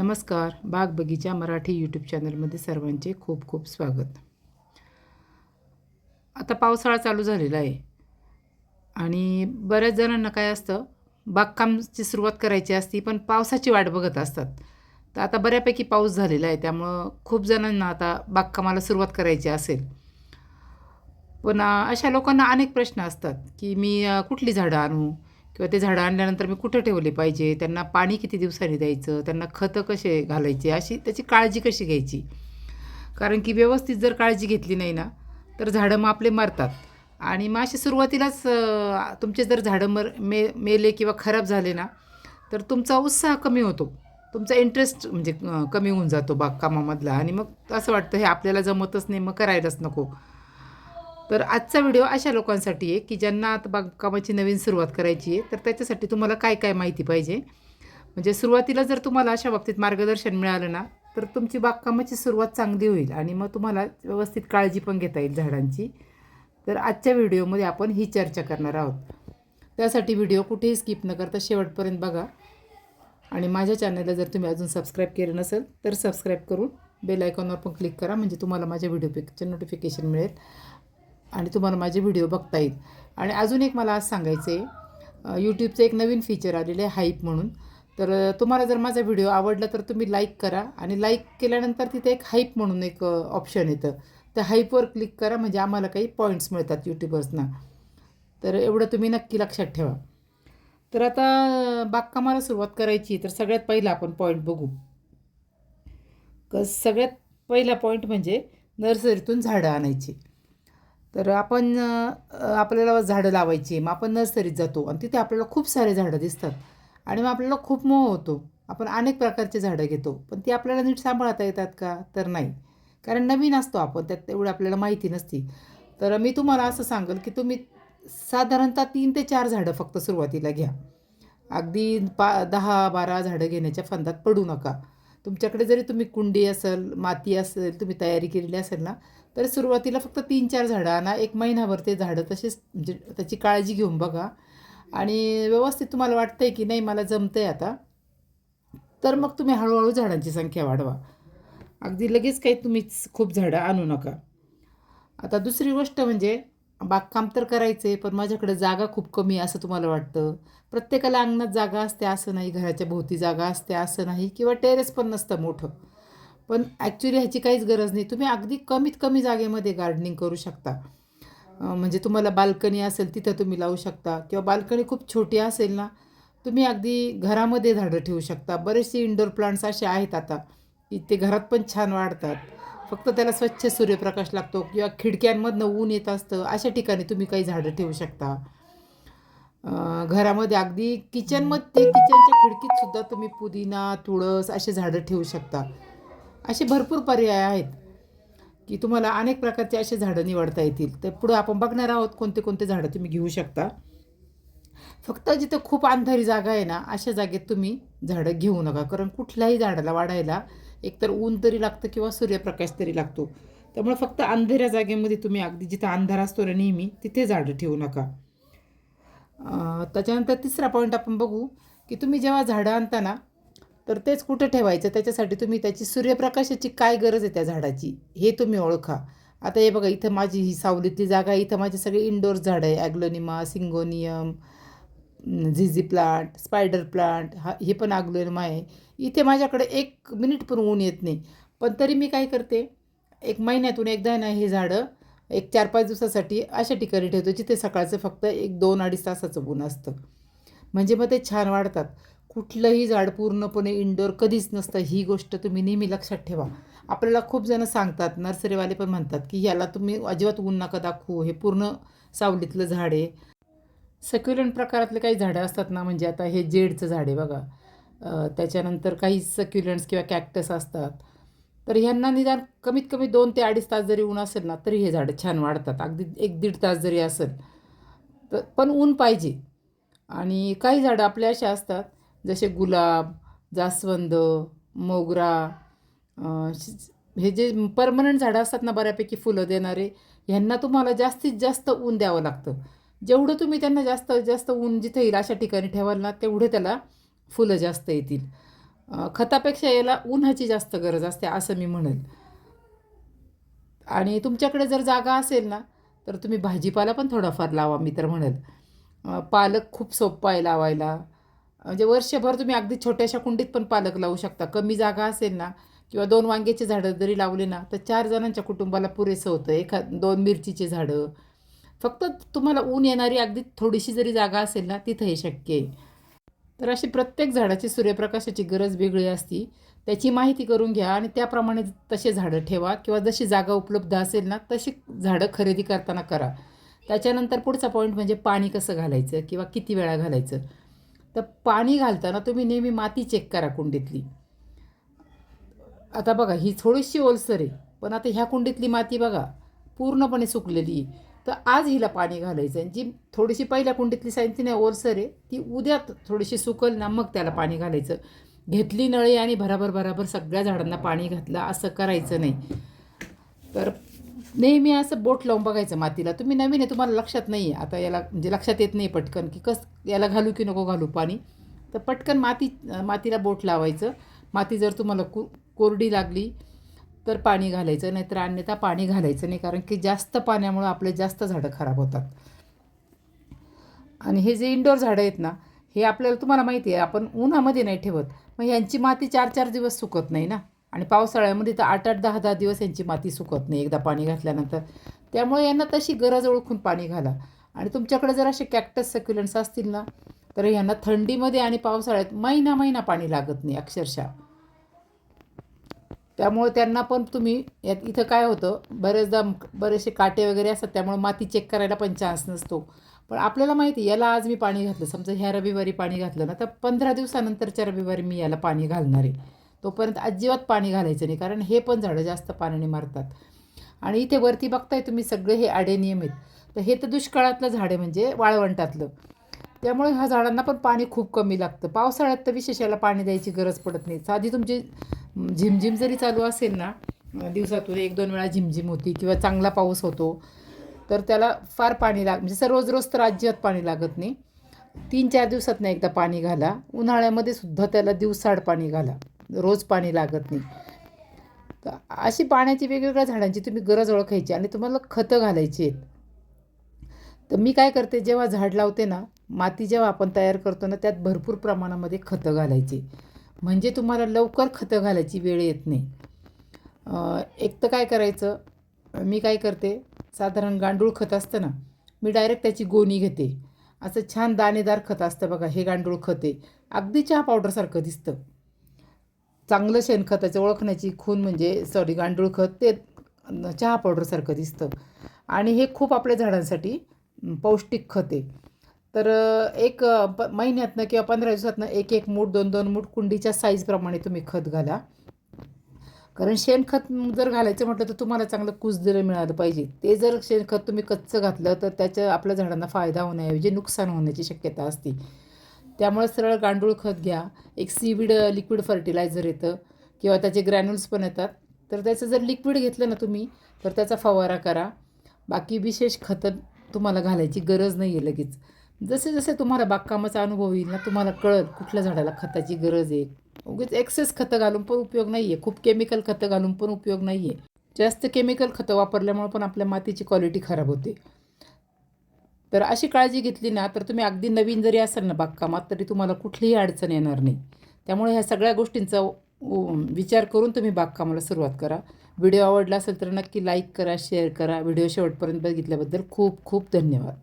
नमस्कार. बाग बगीचा मराठी यूट्यूब चॅनलमध्ये सर्वांचे खूप खूप स्वागत. आता पावसाळा चालू झालेला आहे. आणि बऱ्याच जणांना काय असतं बागकामची सुरुवात करायची असती पण पावसाची वाट बघत असतात. तर आता बऱ्यापैकी पाऊस झालेला आहे त्यामुळं खूप जणांना आता बागकामाला सुरुवात करायची असेल. पण अशा लोकांना अनेक प्रश्न असतात की मी कुठली झाडं आणू? किंवा ते झाडं आणल्यानंतर मी कुठं ठेवले पाहिजे? त्यांना पाणी किती दिवसांनी द्यायचं? त्यांना खतं कसे घालायचे? अशी त्याची काळजी कशी घ्यायची? कारण की व्यवस्थित जर काळजी घेतली नाही ना तर झाडं मग आपले मरतात. आणि मग अशी सुरुवातीलाच तुमचे जर झाडं मर मे मेले किंवा खराब झाले ना तर तुमचा उत्साह कमी होतो. तुमचा इंटरेस्ट म्हणजे कमी होऊन जातो बागकामामधला. आणि मग असं वाटतं हे आपल्याला जमतच नाही मग करायलाच नको. तर आजचा व्हिडिओ अशा लोकांसाठी आहे की ज्यांना आता बागकामाची नवीन सुरुवात करायची आहे तर त्याच्यासाठी तुम्हाला काय काय माहिती पाहिजे? म्हणजे सुरुवातीला जर तुम्हाला अशा बाबतीत मार्गदर्शन मिळालं ना तर तुमची बागकामाची सुरुवात चांगली होईल आणि मग तुम्हाला व्यवस्थित काळजी पण घेता येईल झाडांची. तर आजच्या व्हिडिओमध्ये आपण ही चर्चा करणार आहोत. त्यासाठी व्हिडिओ कुठेही स्किप न करता शेवटपर्यंत बघा. आणि माझ्या चॅनलला जर तुम्ही अजून सबस्क्राईब केलं नसेल तर सबस्क्राईब करून बेल आयकॉनवर पण क्लिक करा म्हणजे तुम्हाला माझ्या व्हिडिओ नोटिफिकेशन मिळेल. आणि तुम्हाला माझे व्हिडिओ बघता येईल आणि अजून एक मला आज सांगायचं आहे यूट्यूबचं एक नवीन फीचर आलेलं आहे हाईप म्हणून. तर तुम्हाला जर माझा व्हिडिओ आवडला तर तुम्ही लाईक करा आणि लाईक केल्यानंतर तिथे एक हाईप म्हणून एक ऑप्शन येतं. त्या हाईपवर क्लिक करा म्हणजे आम्हाला काही पॉईंट्स मिळतात यूट्यूबर्सना तर एवढं तुम्ही नक्की लक्षात ठेवा. तर आता बागकामाला सुरुवात करायची तर सगळ्यात पहिला आपण पॉईंट बघू. क सगळ्यात पहिला पॉईंट म्हणजे नर्सरीतून झाडं आणायची. तर आपण आपल्याला झाडं लावायची मग आपण नर्सरीत जातो आणि तिथे आपल्याला खूप सारे झाडं दिसतात आणि मग आपल्याला खूप मोह होतो. आपण अनेक प्रकारचे झाडं घेतो पण ती आपल्याला नीट सांभाळता येतात का? तर नाही. कारण नवीन असतो आपण त्यात तेवढं आपल्याला माहिती नसती. तर मी तुम्हाला असं सांगेल की तुम्ही साधारणतः तीन ते चार झाडं फक्त सुरुवातीला घ्या. अगदी पा दहा बारा झाडं घेण्याच्या फंदात पडू नका. तुमच्याकडे जरी तुम्ही कुंडी असेल माती असेल तुम्ही तयारी केलेली असेल ना तर सुरुवातीला फक्त तीन चार झाडं आणा एक महिनाभर ते झाडं तसेच म्हणजे त्याची काळजी घेऊन बघा. आणि व्यवस्थित तुम्हाला वाटतं आहे की नाही मला जमतं आहे आता तर मग तुम्ही हळूहळू झाडांची संख्या वाढवा. अगदी लगेच काही तुम्हीच खूप झाडं आणू नका. आता दुसरी गोष्ट म्हणजे बागकाम तर करायचं आहे पण माझ्याकडे जागा खूप कमी आहे असं तुम्हाला वाटतं? प्रत्येकाला अंगणात जागा असते असं नाही घराच्या भोवती जागा असते असं नाही किंवा टेरेस पण नसतं मोठं. पण ॲक्च्युली ह्याची काहीच गरज नाही. तुम्ही अगदी कमीत कमी जागेमध्ये गार्डनिंग करू शकता. म्हणजे तुम्हाला बाल्कनी असेल तिथं तुम्ही लावू शकता किंवा बाल्कनी खूप छोटी असेल ना तुम्ही अगदी घरामध्ये झाडं ठेवू शकता. बरेचसे इंडोर प्लांट्स असे आहेत आता. की ते घरात पण छान वाढतात. फक्त त्याला स्वच्छ सूर्यप्रकाश लागतो किंवा खिडक्यांमधनं ऊन येत असतं अशा ठिकाणी तुम्ही काही झाडं ठेवू शकता. घरामध्ये अगदी किचनमध्ये किचनच्या खिडकीत सुद्धा तुम्ही पुदिना तुळस असे झाडं ठेवू शकता. असे भरपूर पर्याय आहेत की तुम्हाला अनेक प्रकारचे असे झाडं निवडता येतील. तर पुढं आपण बघणार आहोत कोणते कोणते झाडं तुम्ही घेऊ शकता. फक्त जिथं खूप अंधारी जागा आहे ना अशा जागेत तुम्ही झाडं घेऊ नका. कारण कुठल्याही झाडाला वाढायला एकतर ऊन तरी लागतं किंवा सूर्यप्रकाश तरी लागतो. त्यामुळे फक्त अंधेऱ्या जागेमध्ये तुम्ही अगदी जिथं अंधार असतो ना नेहमी तिथे झाडं ठेवू नका. त्याच्यानंतर तिसरा पॉईंट आपण बघू की तुम्ही जेव्हा झाडं आणता ना तर तेच कुठं ठेवायचं? त्याच्यासाठी तुम्ही त्याची सूर्यप्रकाशाची काय गरज आहे त्या झाडाची? हे तुम्ही ओळखा. आता हे बघा इथं माझी ही सावलीतली जागा आहे. इथं माझे सगळे इनडोअर झाडं आहे. ॲग्लोनिमा सिंगोनियम झिझी प्लांट स्पायडर प्लांट हा हे पण ॲग्लोनिमा आहे. इथे माझ्याकडे एक मिनिट पण ऊन येत नाही. पण तरी मी काय करते एक महिन्यातून एकदा ना हे झाडं एक चार पाच दिवसासाठी अशा ठिकाणी ठेवतो जिथे सकाळचं फक्त एक दोन अडीच तासाचं ऊन असतं. म्हणजे मग ते छान वाढतात. कुठलंही झाड पूर्णपणे इंडोर कधीच नसतं ही गोष्ट तुम्ही नेहमी लक्षात ठेवा. आपल्याला खूप जणं सांगतात नर्सरीवाले पण म्हणतात की याला तुम्ही अजिबात ऊन नका दाखवू हे पूर्ण सावलीतलं झाड आहे. सक्युलंट प्रकारातले काही झाडं असतात ना म्हणजे आता हे जेडचं झाड आहे बघा. त्याच्यानंतर काही सक्युलंट्स किंवा कॅक्टस असतात. तर ह्यांना निदान कमीत कमी दोन ते अडीच तास जरी ऊन असेल ना तरी हे झाडं छान वाढतात. अगदी एक दीड तास जरी असेल तर पण ऊन पाहिजे. आणि काही झाडं आपल्या अशा असतात जसे गुलाब जास्वंद मोगरा हे जे परमनंट झाडं असतात ना बऱ्यापैकी फुलं देणारे ह्यांना तुम्हाला जास्तीत जास्त ऊन द्यावं लागतं. जेवढं तुम्ही त्यांना जास्त जास्त ऊन जिथे येईल अशा ठिकाणी ठेवाल ना तेवढे त्याला फुलं जास्त येतील. खतापेक्षा याला उन्हाची जास्त गरज असते असं मी म्हणेन. आणि तुमच्याकडे जर जागा असेल ना तर तुम्ही भाजीपाला पण थोडाफार लावा मी तर म्हणेल पालक खूप सोपा आहे लावायला. म्हणजे वर्षभर तुम्ही अगदी छोट्याशा कुंडीत पण पालक लावू शकता. कमी जागा असेल ना किंवा दोन वांग्याची झाडं जरी लावली ना तर चार जणांच्या कुटुंबाला पुरेसं होतं. एखा दोन मिरचीचे झाडं फक्त तुम्हाला ऊन येणारी अगदी थोडीशी जरी जागा असेल ना तिथं हे शक्य आहे. तर अशी प्रत्येक झाडाची सूर्यप्रकाशाची गरज वेगळी असती. त्याची माहिती करून घ्या आणि त्याप्रमाणे तसे झाडं ठेवा किंवा जशी जागा उपलब्ध असेल ना तशी झाडं खरेदी करताना करा. त्याच्यानंतर पुढचा पॉईंट म्हणजे पाणी कसं घालायचं किंवा किती वेळा घालायचं. तर पाणी घालताना तुम्ही नेहमी माती चेक करा कुंडीतली. आता बघा ही थोडीशी ओलसर आहे पण आता ह्या कुंडीतली माती बघा पूर्णपणे सुकलेली आहे. तर आज हिला पाणी घालायचं आणि जी थोडीशी पहिल्या कुंडीतली सांगितली नाही ओलसर आहे ती उद्या थोडीशी सुकल ना मग त्याला पाणी घालायचं. घेतली नळी आणि भराभर भराभर सगळ्या झाडांना पाणी घातलं असं करायचं नाही. तर नेहमी असं बोट लावून बघायचं मातीला. तुम्ही नवीन आहे तुम्हाला लक्षात नाही आहे. आता याला म्हणजे लक्षात येत नाही पटकन की कस याला घालू की नको घालू पाणी. तर पटकन माती मातीला बोट लावायचं. माती जर तुम्हाला कु कोरडी लागली तर पाणी घालायचं नाहीतर अन्यथा पाणी घालायचं नाही कारण की जास्त पाण्यामुळं आपले जास्त झाडं खराब होतात. आणि हे जे इंडोर झाडं आहेत ना हे आपल्याला तुम्हाला माहिती आहे आपण उन्हामध्ये नाही ठेवत. मग यांची माती चार चार दिवस सुकत नाही ना? आणि पावसाळ्यामध्ये तर आठ आठ दहा दहा दिवस यांची माती सुकत नाही एकदा पाणी घातल्यानंतर. त्यामुळे यांना तशी गरज ओळखून पाणी घाला. आणि तुमच्याकडे जर असे कॅक्टस सक्युलन्स असतील ना तर यांना थंडीमध्ये आणि पावसाळ्यात महिना महिना पाणी लागत नाही अक्षरशः. त्यामुळे त्यांना पण तुम्ही यात इथं काय होतं बरेचदा बरेचसे काटे वगैरे असतात त्यामुळे माती चेक करायला पण चान्स नसतो. पण आपल्याला माहिती याला आज मी पाणी घातलं समजा ह्या रविवारी पाणी घातलं ना तर पंधरा दिवसानंतरच्या रविवारी मी याला पाणी घालणार आहे. तोपर्यंत अजिबात पाणी घालायचं नाही कारण हे पण झाडं जास्त पाण्याने मारतात. आणि इथे वरती बघताय तुम्ही सगळे हे ॲडेनियम आहेत. तर हे तर दुष्काळातलं झाडे म्हणजे वाळवंटातलं. त्यामुळे ह्या झाडांना पण पाणी खूप कमी लागतं. पावसाळ्यात तर विशेष याला पाणी द्यायची गरज पडत नाही. साधी तुमची झिमझिम जरी चालू असेल ना दिवसातून एक दोन वेळा झिमझिम होती किंवा चांगला पाऊस होतो तर त्याला फार पाणी लाग म्हणजे रोज रोज तर अजिबात पाणी लागत नाही. तीन चार दिवसात एकदा पाणी घाला. उन्हाळ्यामध्ये सुद्धा त्याला दिवसाड पाणी घाला. रोज पाणी लागत नाही. तर अशी पाण्याची वेगवेगळ्या झाडांची तुम्ही गरज ओळखायची आणि तुम्हाला खतं घालायची आहेत. तर मी काय करते जेव्हा झाड लावते ना माती जेव्हा आपण तयार करतो ना त्यात भरपूर प्रमाणामध्ये खतं घालायची. म्हणजे तुम्हाला लवकर खतं घालायची वेळ येत नाही. एक तर काय करायचं मी काय करते साधारण गांडूळ खत असतं ना मी डायरेक्ट त्याची गोणी घेते. असं छान दाणेदार खत असतं बघा हे गांडूळ खत आहे. अगदी चहा पावडरसारखं दिसतं. चांगलं शेणखताचं ओळखण्याची खून म्हणजे सॉरी गांडूळ खत ते चहा पावडरसारखं दिसतं. आणि हे खूप आपल्या झाडांसाठी पौष्टिक खत आहे. तर एक प महिन्यातनं किंवा पंधरा दिवसातनं एक एक मूठ दोन दोन मूठ कुंडीच्या साईजप्रमाणे तुम्ही खत घाला. कारण शेणखत जर घालायचं म्हटलं तर तुम्हाला चांगलं कुजलेलं मिळालं पाहिजे. ते जर शेणखत तुम्ही कच्चं घातलं तर त्याच्या आपल्या झाडांना फायदा होण्याऐवजी नुकसान होण्याची शक्यता असते. त्यामुळे सरळ गांडूळ खत घ्या. एक सीविड लिक्विड फर्टिलायझर येतं किंवा त्याचे ग्रॅन्युल्स पण येतात. तर त्याचं जर लिक्विड घेतलं ना तुम्ही तर त्याचा फवारा करा. बाकी विशेष खतं तुम्हाला घालायची गरज नाही आहे लगेच. जसे जसे तुम्हाला बागकामाचा अनुभव येईल ना तुम्हाला कळल कुठल्या झाडाला खताची गरज आहे. उगीच एक्सेस खतं घालून पण उपयोग नाही आहे खूप केमिकल खतं घालून पण उपयोग नाही आहे जास्त केमिकल खतं वापरल्यामुळे पण आपल्या मातीची क्वालिटी खराब होते. तर अशी काळजी घेतली ना तर तुम्ही अगदी नवीन जरी असाल ना बागकामात तरी तुम्हाला कुठलीही अडचण येणार नाही. त्यामुळे ह्या सगळ्या गोष्टींचा विचार करून तुम्ही बागकामाला सुरुवात करा. व्हिडिओ आवडला असेल तर नक्की लाईक करा शेअर करा. व्हिडिओ शेवटपर्यंत बघितल्याबद्दल खूप खूप धन्यवाद.